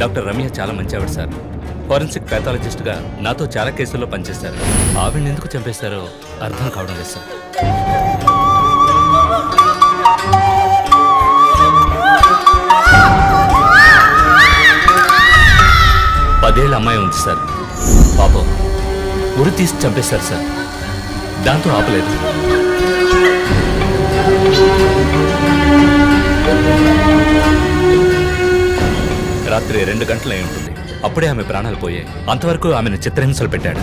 Doctor Ramya చాలా మంచివాడు sir. Forensic ప్యాథాలజిస్ట్గా నాతో చాలా కేసుల్లో పనిచేశారు. ఆవిడని ఎందుకు చంపేశారో అర్థం కావడం లేదు సార్. పదేళ్ళ అమ్మాయి ఉంది సార్. పాపం ఉరి తీసి చంపేశారు సార్. దాంతో ఆపలేదు. రాత్రి రెండు గంటలు అయి ఉంటుంది. అప్పుడే ఆమె ప్రాణాలు పోయాయి. అంతవరకు ఆమెను చిత్రహింసలు పెట్టాడు.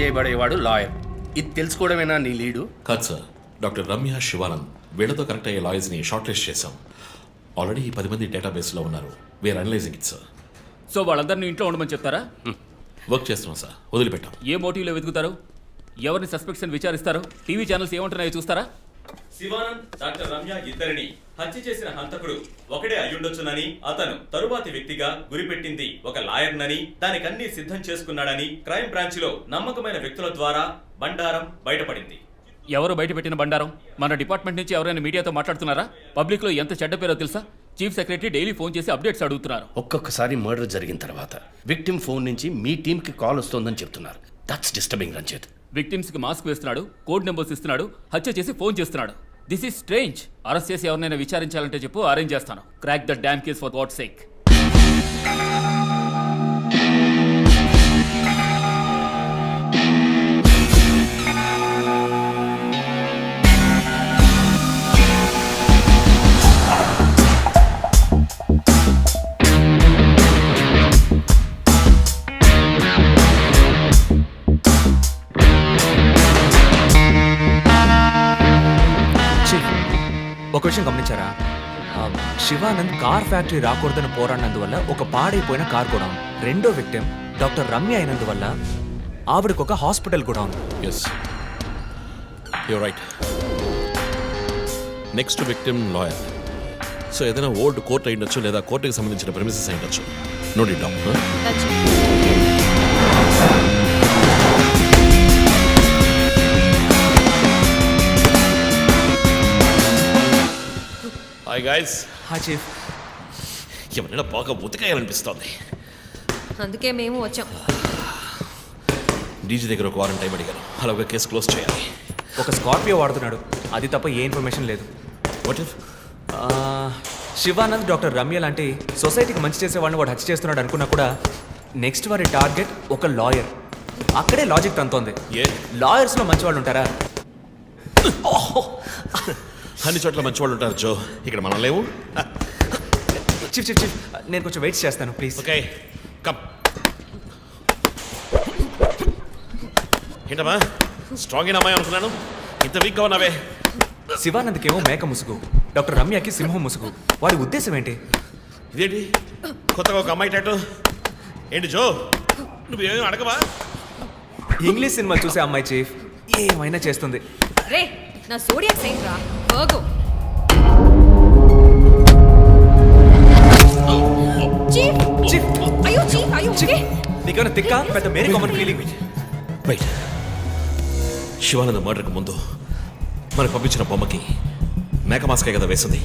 చేయబడేవాడు లాయర్. ఇది తెలుసుకోవడమేనా నీ లీడు? కాదు సార్. డాక్టర్ రమ్య శివానంద్ వీళ్ళతో కనెక్ట్ అయ్యే లాయర్స్ని షార్ట్ లిస్ట్ చేశాం. ఆల్రెడీ ఈ పది మంది డేటాబేస్లో ఉన్నారు. We're analysing it sir so వాళ్ళందరినీ ఇంట్లో ఉండమని చెప్తారా? వర్క్ చేస్తున్నాం సార్ వదిలిపెట్టాం. ఏ మోటివ్లో వెతుకుతారు? ఎవరిని సస్పెక్ట్స్ అని విచారిస్తారు? టీవీ ఛానల్స్ ఏమంటున్నాయో చూస్తారా? శివానంద్ డాక్టర్ రమ్య ఇద్దరిని హత్య చేసిన హంతకుడు ఒకడే అయ్యుండొచ్చునని అతను తరువాతి వ్యక్తిగా గురిపెట్టింది ఒక లాయర్నని దానికన్నీ సిద్ధం చేసుకున్నాడని క్రైమ్ బ్రాంచ్లో నమ్మకమైన వ్యక్తుల ద్వారా బండారం బయటపడింది. ఎవరు బయట పెట్టిన బండారం? మన డిపార్ట్మెంట్ నుంచి ఎవరైనా మీడియాతో మాట్లాడుతున్నారా? పబ్లిక్లో ఎంత చెడ్డ పేరో తెలుసా? చీఫ్ సెక్రటరీ డైలీ ఫోన్ చేసి అప్డేట్స్ అడుగుతున్నారు. ఒక్కొక్కసారి మర్డర్ జరిగిన తర్వాత విక్టిమ్ ఫోన్ నుంచి మీ టీంకి కాల్ వస్తోందని చెప్తున్నారు. దట్స్ డిస్టర్బింగ్ రంజిత్ విక్టిమ్స్కి మాస్క్ వేస్తున్నాడు కోడ్ నెంబర్స్ ఇస్తున్నాడు హత్య చేసి ఫోన్ చేస్తున్నాడు. దిస్ ఈస్ స్ట్రేంజ్ అరెస్ట్ చేసి ఎవరినైనా విచారించాలంటే చెప్పు అరేంజ్ చేస్తాను. Crack the damn case for what sake ఒక విషయం గమనించారా? శివానంద్ కార్ ఫ్యాక్టరీ రాకూడదని పోరాడినందువల్ల ఒక పాడైపోయిన కార్ కూడా రెండో విక్టిమ్ డాక్టర్ రమ్య అయినందువల్ల ఆవిడకు ఒక హాస్పిటల్ కూడా ఉంది yes you right next victim lawyer so ఏదైనా ఓల్డ్ కోర్ట్ అయ్యుండొచ్చు లేదా కోర్టుకి సంబంధించిన ప్రెమిసెస్ అయ్యుండొచ్చు. నోట్ ఇట్ హాయ్ గాయస్ హా చీఫ్ ఎవరైనా బాగా ఉతకాయాలనిపిస్తోంది అందుకే మేము వచ్చాం. డీజీ దగ్గర ఒక వారం టైం అడిగారు అలాగే కేసు క్లోజ్ చేయాలి. ఒక స్కార్పియో వాడుతున్నాడు. అది తప్ప ఏ ఇన్ఫర్మేషన్ లేదు. వాట్ ఇఫ్ ఆ, శివానంద్ డాక్టర్ రమ్య లాంటి సొసైటీకి మంచి చేసే వాళ్ళని వాడు హత్య చేస్తున్నాడు అనుకున్నా కూడా నెక్స్ట్ వారి టార్గెట్ ఒక లాయర్. అక్కడే లాజిక్ తంతోంది. ఏ? లాయర్స్లో మంచి వాళ్ళు ఉంటారా అన్ని చోట్ల మంచి వాళ్ళు ఉంటారు జో. ఇక్కడ మనం లేవు. చీఫ్ చీఫ్ చీఫ్ నేను కొంచెం వెయిట్ చేస్తాను ప్లీజ్. Okay come. ఏంటమ్మా? స్ట్రాంగ్ అయిన అమ్మాయి అనుకున్నాను. ఇంత వీక్గా ఉన్నావే. శివానంద్కేమో మేక ముసుగు డాక్టర్ రమ్యకి సింహం ముసుగు. వారి ఉద్దేశం ఏంటి? ఇదేంటి? కొత్తగా ఒక అమ్మాయి టాటూ ఏంటి జో? నువ్వేమీ అడగవా? ఇంగ్లీష్ సినిమా చూసే అమ్మాయి చీఫ్. ఏమైనా చేస్తుంది. రే నా సోడియాక్ సెయింట్ రా. వర్గో చీఫ్ చీఫ్ అయ్యో చీఫ్ అయ్యో ఓకే నీకేమైనా తిక్క? పెద్ద మేరీ కామన్ ఫీలింగ్ రైట్ శివానంద మర్డర్కి ముందు మనకు పంపించిన బొమ్మకి మేక మాస్కే కదా వేసింది.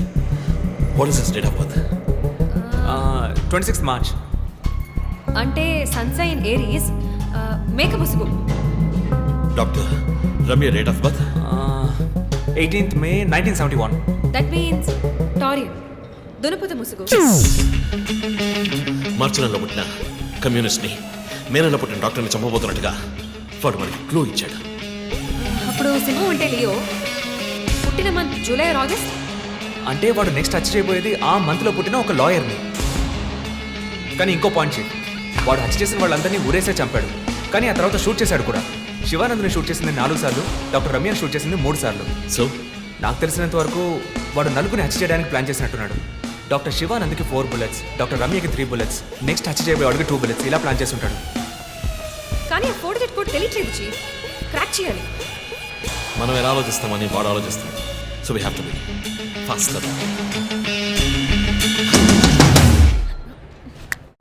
What is is date of birth twenty six March అంటే సన్సైన్ ఏరీస్ మేక ముసుగు. Doctor Ramya date of birth eighteenth May nineteen seventy one that means Taurean దునుపుత ముసుగు మార్చి నెలలో పుట్టిన కమ్యూనిస్ట్ని మే నెలలో పుట్టిన డాక్టర్ని చంపబోతున్నట్టుగా వాడు మనకి క్లూ ఇచ్చాడు. అప్పుడు సింహం అంటే లియో? పుట్టిన మంత్ జూలై ఆర్ ఆగస్ట్ అంటే వాడు నెక్స్ట్ టచ్ చేయబోయేది ఆ మంత్లో పుట్టిన ఒక లాయర్ని కానీ ఇంకో పాయింట్ చీఫ్ వాడు హత్య చేసిన వాళ్ళందరినీ ఊరేసే చంపాడు. కానీ ఆ తర్వాత షూట్ చేశాడు కూడా. శివానంద్ని షూట్ చేసింది నాలుగు సార్లు డాక్టర్ రమ్యని షూట్ చేసింది మూడు సార్లు. సో? నాకు తెలిసినంత వరకు వాడు నలుగురిని హత్య చేయడానికి ప్లాన్ చేసినట్టున్నాడు. డాక్టర్ శివానంద్కి ఫోర్ బుల్లెట్స్ డాక్టర్ రమ్యకి త్రీ బుల్లెట్స్ నెక్స్ట్ హత్య చేయబోయేవాడికి టూ బుల్లెట్స్ ఇలా ప్లాన్ చేసి ఉంటాడు కానీ ఆ ఫోటో కోడ్ తెలియట్లేదు క్రాక్ చేయాలి. మనం ఎలా ఆలోచిస్తామని వాడు ఆలోచిస్తాం so we have to be fast